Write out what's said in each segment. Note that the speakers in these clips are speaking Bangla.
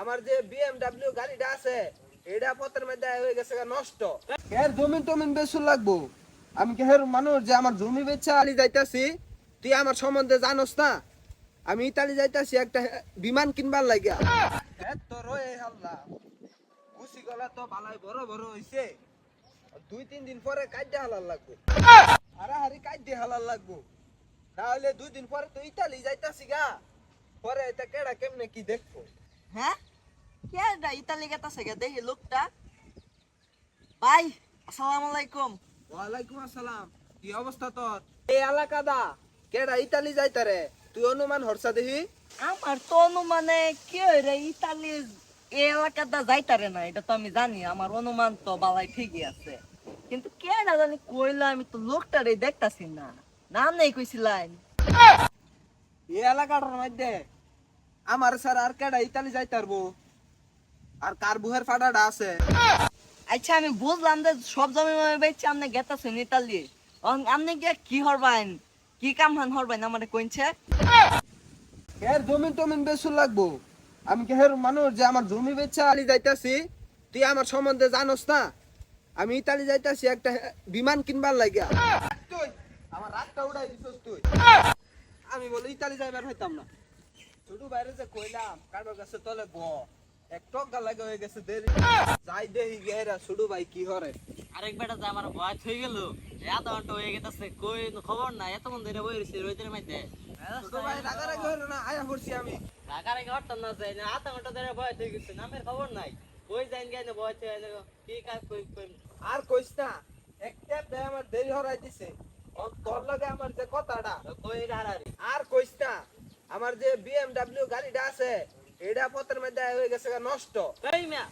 আমার যে বিএমডব্লিউ গাড়িটা আছে, এটা পথের মধ্যে হয়ে গেছে নষ্ট। এর জমিন টমিন বেশি লাগবো। আমি কি হের মানুষ যে আমার জমি বেচা আলি যাইতাছি? তুই আমার সম্বন্ধে জানোস না? আমি ইতালি যাইতাছি, একটা বিমান কিনবার লাগিয়া হ্যাঁ তোর ওই হাল্লা কুসি গলা তো ভালাই বড় বড় হইছে। দুই তিন দিন পরে কাজে হালাল লাগবো। হারাহারি কাজে হালাল লাগবো। তাহলে দুই দিন পরে তো ইতালি যাইতাছি গা। পরে এটা কেডা কেমনে কি দেখব? হ্যাঁ? কে এটা ইতালি গেতাছে গে দেখি লোকটা ভাই আসসালামু আলাইকুম ওয়ালাইকুম আসসালাম কি অবস্থা তোর এই এলাকা দা কেডা ইতালি যাইতারে তুই অনুমান হরসা দেখি আমার তো অনুমানে কি রে ইতালি এই এলাকাটা যাইতারে না এটা তো আমি জানি আমার অনুমান তো বালাই ঠিকই আছে কিন্তু কে না জানি কইলা আমি তো লোকটারে দেখতাছি না নাম নেই কইছিলেন এই এলাকাটার মধ্যে আমার স্যার আর কেডা ইতালি যাইতারবো আর কার বুহের ফাটাটা আছে। আচ্ছা আমি বুঝলাম যে সব জমি মমি বেচে আপনি গেতাছেন ইতালি আপনি গিয়ে কি হরবাইন? কি কাম হান হরবাইন আমারে কইছে এর জমিন টমিন বেশি লাগবো। আমি কি হের মানুষ যে আমার জমি বেচা আলি যাইতাছি? তুই আমার সম্বন্ধে জানোস না? আমি ইতালি যাইতাছি একটা বিমান কিনবার লাগিয়া। তুই আমার রাতটা উড়াই দিছস তুই। আমি বলে ইতালি যাইবার হইতাম না। ছোট বাইরে যে কইলাম কারোর কাছে তলে ব লাগে হয়ে গেছে দেরি। যাই দেহি গেরা ছোট ভাই কি হরে আরেক বেটা যে আমার বয়স হয়ে গেল এত ঘণ্টা হয়ে গেছে কই খবর না এত ধরে বই রয়েছে রোদের মাইতে ছোট ভাই রাগারাগি না আয়া করছি আমি। ঢাকার আগে হরতাম না যাই না আধা ঘণ্টা ধরে বয়স হয়ে গেছে নামের খবর নাই। কই যাইন গাই না বয়স হয়ে গেল কি কাজ কই কই আর কইস না একটা দেয় আমার দেরি হরাই দিছে। অন তোর লগে আমার যে কথাটা কই হারারি আর কইস না আমার যে বিএমডব্লিউ গাড়িটা আছে এটা পথের মধ্যে হয়ে গেছে নষ্ট। কই মিয়া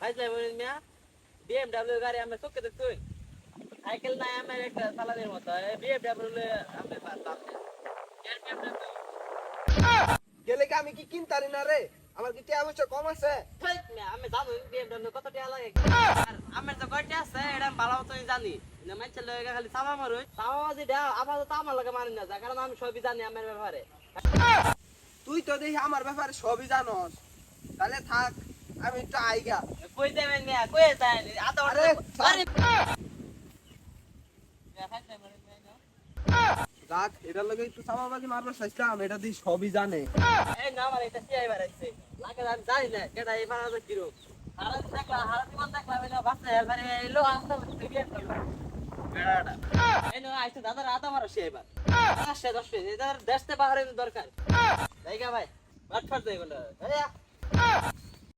হাইলাই বলেন মিয়া বিএমডব্লিউ গাড়ি আমরা চোখে দেখছি সাইকেল নাই আমার একটা সালাদের মতো। বিএমডব্লিউ আমি পারতাম গেলে কি আমি কি কিনতারি না রে? আমার কি টিয়া পয়সা কম আছে? আমি জানো বিএমডব্লিউ কত টাকা লাগে। আমার যে কয়টা আছে এটা ভালো মতোই জানি। না মানুষের লগে খালি চাপা মারুই। চাপা মাঝি দেওয়া আপাতত আমার লগে মারি না কারণ আমি সবই জানি আমার ব্যাপারে। তো দেখি আমার ব্যাপারে সবই জানস তাহলে থাক আমি একটু আইগা। কই দেবেন মিয়া? কই যায় আধা আরে, আরে রাখ এটার লগে একটু চাপাবাজি মারবার চাইছিলাম এটা দিয়ে সবই জানে। এই না আমার এটা সিআই বাড়াইছে লাগে আমি জানি না কেডা এই বাড়াতে কিরো হারা দেখলা হারা জীবন দেখলা বেলা বাচ্চা এবারে এলো আস্তে দাদা, রাত আমার সে এবার। আসছে দশ পেজ এদের দেশতে বাহারে দরকার। জায়গা ভাই বাট ফাট যাই বলে